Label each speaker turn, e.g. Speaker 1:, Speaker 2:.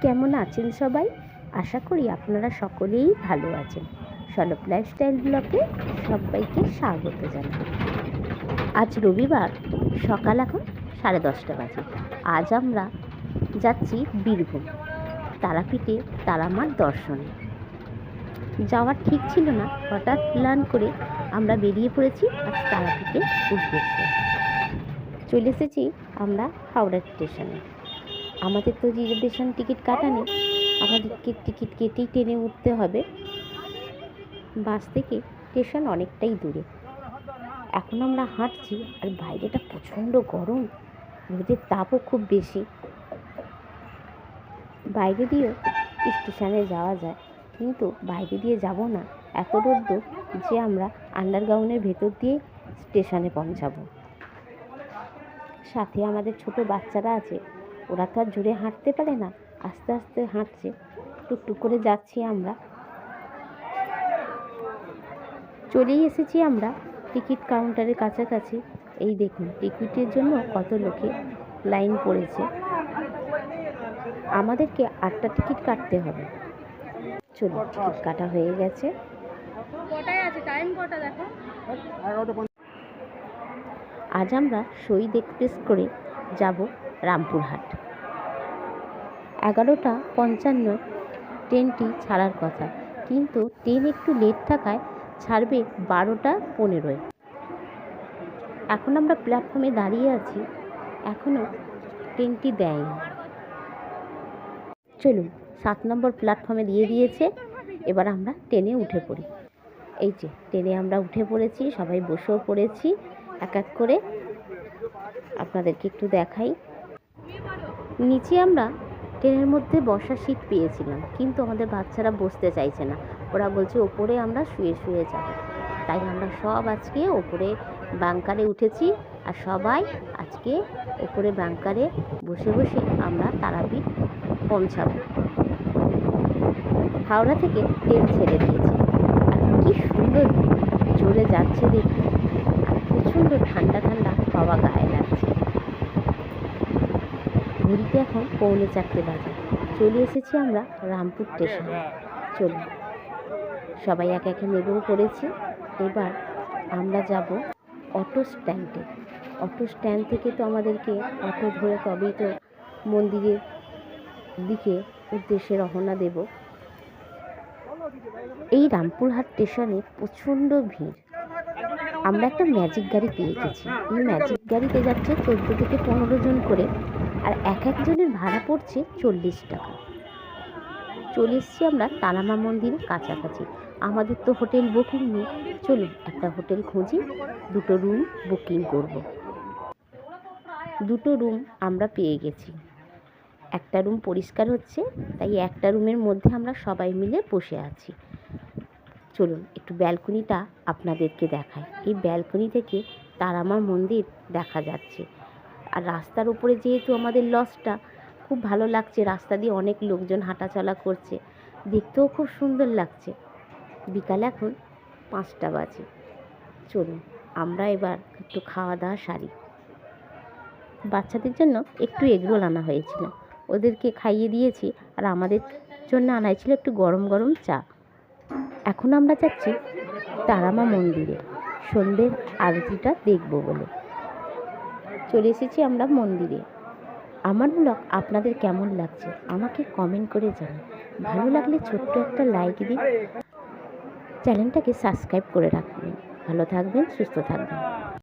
Speaker 1: কেমন আছেন সবাই? আশা করি আপনারা সকলেই ভালো আছেন। সলপ লাইফস্টাইল ব্লকে সবাইকে স্বাগত জানাই। আজ রবিবার, সকাল এখন সাড়ে দশটা বাজে। আজ আমরা যাচ্ছি বীরভূম, তারাপীঠে তারামার দর্শনে। যাওয়ার ঠিক ছিল না, হঠাৎ প্ল্যান করে আমরা বেরিয়ে পড়েছি আজ তারাপীঠের উদ্দেশ্যে। চলে এসেছি আমরা হাওড়া স্টেশনে। আমাদের তো রিজার্ভেশন টিকিট কাটা নেই আমাদেরকে টিকিট কেটেই ট্রেনে উঠতে হবে। বাস থেকে স্টেশন অনেকটাই দূরে। এখন আমরা হাঁটছি আর বাইরেটা প্রচণ্ড গরম, রোদের তাপও খুব বেশি। বাইরে দিয়েও স্টেশনে যাওয়া যায়, কিন্তু বাইরে দিয়ে যাব না, এত রোদ্দুর যে আমরা আন্ডারগ্রাউন্ডের ভেতর দিয়ে স্টেশনে পৌঁছাবো। সাথে আমাদের ছোট বাচ্চারা আছে ওরা তো আর জোরে হাঁটতে পারে না। আস্তে আস্তে হাঁটছে। টুকটুক করে যাচ্ছি আমরা। চলেই এসেছি আমরা টিকিট কাউন্টারের কাছাকাছি। এই দেখুন টিকিটের জন্য কত লোকে লাইন পড়েছে। আমাদেরকে আটটা টিকিট কাটতে হবে। চলুন টিকিট কাটা হয়ে গেছে।
Speaker 2: কটায় আছে? টাইম কটা দেখো?
Speaker 1: আজ আমরা শহীদ এক্সপ্রেস করে যাব রামপুরহাট। এগারোটা পঞ্চান্ন, ট্রেনটি ছাড়ার কথা। কিন্তু ট্রেন একটু লেট থাকায় ছাড়বে বারোটা পনেরোয়। এখন আমরা প্ল্যাটফর্মে দাঁড়িয়ে আছি। এখনও ট্রেনটি দেয়নি। চলুন, সাত নম্বর প্ল্যাটফর্মে দিয়ে দিয়েছে। এবার আমরা ট্রেনে উঠে পড়ি। এই যে, ট্রেনে আমরা উঠে পড়েছি, সবাই বসেও পড়েছি। এক এক করে আপনাদেরকে একটু দেখাই। নিচে আমরা ট্রেনের মধ্যে বসার সিট পেয়েছিলাম, কিন্তু আমাদের বাচ্চারা বসতে চাইছে না। ওরা বলছে, ওপরে আমরা শুয়ে শুয়ে যাব। তাই আমরা সব আজকে ওপরে বাংকারে উঠেছি আর সবাই আজকে ওপরে বাংকারে বসে বসে আমরা তারাপীঠ পৌঁছাবো। হাওড়া থেকে ট্রেন ছেড়ে দিয়েছে। আর কি সুন্দর জোরে যাচ্ছে দেখুন আর প্রচণ্ড ঠান্ডা ঠান্ডা হাওয়া গায়ে লাগছে ঘড়িতে এখন পৌনে চারটে বাজে। চলে এসেছি আমরা রামপুর স্টেশনে। চলুন। সবাই এক একে নেমেও পড়েছি এবার আমরা যাব অটো স্ট্যান্ডে। অটো স্ট্যান্ড থেকে তো আমাদেরকে অটো ধরে তবেই তো মন্দিরের দিকে উদ্দেশ্যে রওনা দেব। এই রামপুরহাট স্টেশনে প্রচণ্ড ভিড়। আমরা একটা ম্যাজিক গাড়ি পেয়ে গেছি। এই ম্যাজিক গাড়িতে যাচ্ছে চোদ্দ থেকে পনেরো জন করে আর এক একজনের ভাড়া পড়ছে চল্লিশ টাকা। চলে এসছি আমরা তারামা মন্দিরের কাছাকাছি। আমাদের তো হোটেল বুকিং নেই। চলুন একটা হোটেল খুঁজি, দুটো রুম বুকিং করব। দুটো রুম আমরা পেয়ে গেছি। একটা রুম পরিষ্কার হচ্ছে, তাই একটা রুমের মধ্যে আমরা সবাই মিলে বসে আছি। চলুন একটু ব্যালকনিটা আপনাদেরকে দেখাই। এই ব্যালকনি থেকে তারামা মন্দির দেখা যাচ্ছে। আর রাস্তার উপরে যেহেতু আমাদের লজটা খুব ভালো লাগছে। রাস্তা দিয়ে অনেক লোকজন হাঁটাচলা করছে। দেখতেও খুব সুন্দর লাগছে। বিকাল এখন পাঁচটা বাজে। চলুন, আমরা এবার একটু খাওয়া দাওয়া সারি। বাচ্চাদের জন্য একটু এগরোল আনা হয়েছিল। ওদেরকে খাইয়ে দিয়েছি আর আমাদের জন্য আনা হয়েছিল একটু গরম গরম চা। এখন আমরা যাচ্ছি তারামা মন্দিরে। সন্ধ্যের আরতিটা দেখব বলে। চলে এসেছি আমরা মন্দিরে। আমার ব্লগ আপনাদের কেমন লাগছে আমাকে কমেন্ট করে জানান। ভালো লাগলে ছোট্ট একটা লাইক দিন। চ্যানেলটাকে সাবস্ক্রাইব করে রাখবেন। ভালো থাকবেন, সুস্থ থাকবেন।